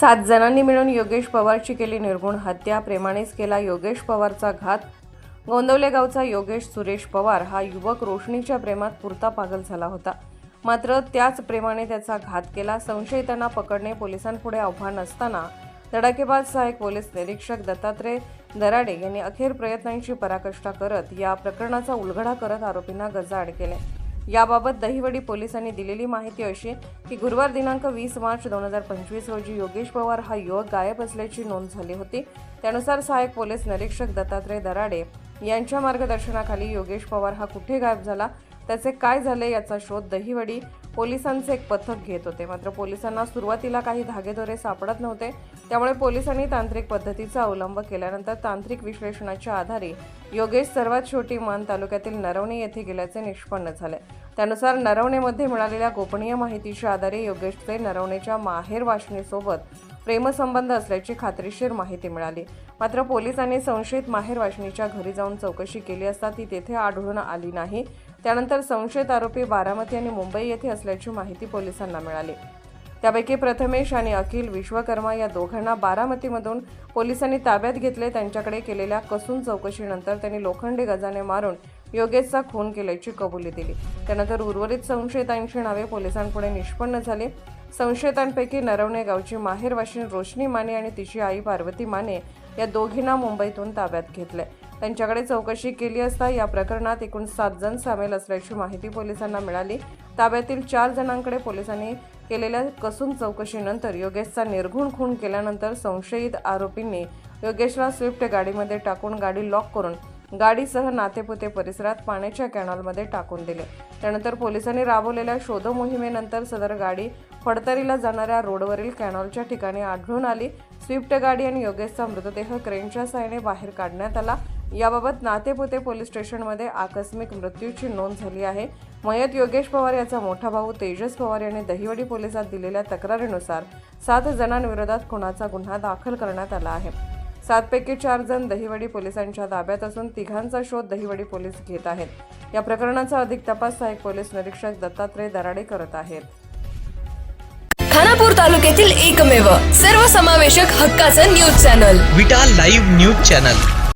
सात जणांनी मिळून योगेश पवारची केली निर्गुण हत्या. प्रेमानेच केला योगेश पवारचा घात. गोंदवले गावचा योगेश सुरेश पवार हा युवक रोशनीच्या प्रेमात पुरता पागल झाला होता. मात्र त्याच प्रेमाने त्याचा घात केला. संशयितांना पकडणे पोलिसांपुढे आव्हान असताना धडाकेबाज सहाय्यक पोलीस निरीक्षक दत्तात्रय दराडे यांनी अखेर प्रयत्नांची पराकाष्ठा करत या प्रकरणाचा उलगडा करत आरोपींना गजाआड केले. याबाबत दहिवडी पोलिसांनी दिलेली माहिती अशी की गुरुवार दिनांक वीस मार्च दोन हजार पंचवीस रोजी योगेश पवार हा युवक गायब असल्याची नोंद झाली होती. त्यानुसार सहाय्यक पोलीस निरीक्षक दत्तात्रय दराडे यांच्या मार्गदर्शनाखाली योगेश पवार हा कुठे गायब झाला? त्याचे काय झाले याचा शोध दहिवडी पोलिसांचे एक पथक घेत होते. मात्र पोलिसांना सुरुवातीला काही धागेदोरे सापडत नव्हते. त्यामुळे पोलिसांनी तांत्रिक पद्धतीचा अवलंब केल्यानंतर तांत्रिक विश्लेषणाच्या आधारे योगेश सर्वात शेवटी मान तालुक्यातील नरवणे येथे गेल्याचे निष्पन्न झाले. त्यानुसार नरवणेमध्ये मिळालेल्या गोपनीय माहितीच्या आधारे योगेशचे नरवणेच्या माहेर वाशिनीसोबत प्रेमसंबंध असल्याची खात्रीशीर माहिती मिळाली. मात्र पोलिसांनी संशयित माहेर वाशिनीच्या घरी जाऊन चौकशी केली असता ती तेथे आढळून आली नाही. त्यानंतर संशयित आरोपी बारामती आणि मुंबई येथे असल्याची माहिती पोलिसांना मिळाली. त्यापैकी प्रथमेश आणि अखिल विश्वकर्मा या दोघांना बारामतीमधून पोलिसांनी ताब्यात घेतले. त्यांच्याकडे केलेल्या कसून चौकशीनंतर त्यांनी लोखंडी गजाने मारून योगेशचा खून केल्याची कबुली दिली. त्यानंतर उर्वरित संशयितांची नावे पोलिसांपुढे निष्पन्न झाले. संशयितांपैकी नरवणे गावची माहेर वाशिन रोशनी माने आणि तिची आई पार्वती माने या दोघींना मुंबईतून ताब्यात घेतले. त्यांच्याकडे चौकशी केली असता या प्रकरणात एकूण सात जण सामील असल्याची माहिती पोलिसांना मिळाली. ताब्यातील चार जणांकडे पोलिसांनी केलेल्या कसून चौकशीनंतर योगेशचा निर्घुण खून केल्यानंतर संशयित आरोपींनी योगेशला स्विफ्ट गाडीमध्ये टाकून गाडी लॉक करून गाडीसह नातेपुते परिसरात पाण्याच्या कॅनॉलमध्ये टाकून दिले. त्यानंतर पोलिसांनी राबवलेल्या शोध मोहिमेनंतर सदर गाडी फडतरीला जाणाऱ्या रोडवरील कॅनॉलच्या ठिकाणी आढळून आली. स्विफ्ट गाडी आणि योगेशचा मृतदेह क्रेनच्या साहाय्याने बाहेर काढण्यात आला. याबाबत नातेपुते पोलीस स्टेशनमध्ये आकस्मिक मृत्यूची नोंद झाली आहे. मयत योगेश पवार याचा मोठा भाऊ तेजस पवार यांनी दहिवडी पोलिसात दिलेल्या तक्रारीनुसार सात जणांविरोधात खुनाचा गुन्हा दाखल करण्यात आला आहे. सातपैकी चार जण दहिवडी पोलिसांच्या ताब्यात असून तिघांचा शोध दहिवडी पोलीस घेत आहेत. या प्रकरणाचा अधिक तपास सहाय्यक पोलीस निरीक्षक दत्तात्रय दराडे करत आहेत. खानापूर तालुक्यातील एकमेव सर्वसमावेशक हक्काचं news channel. Vita live news channel.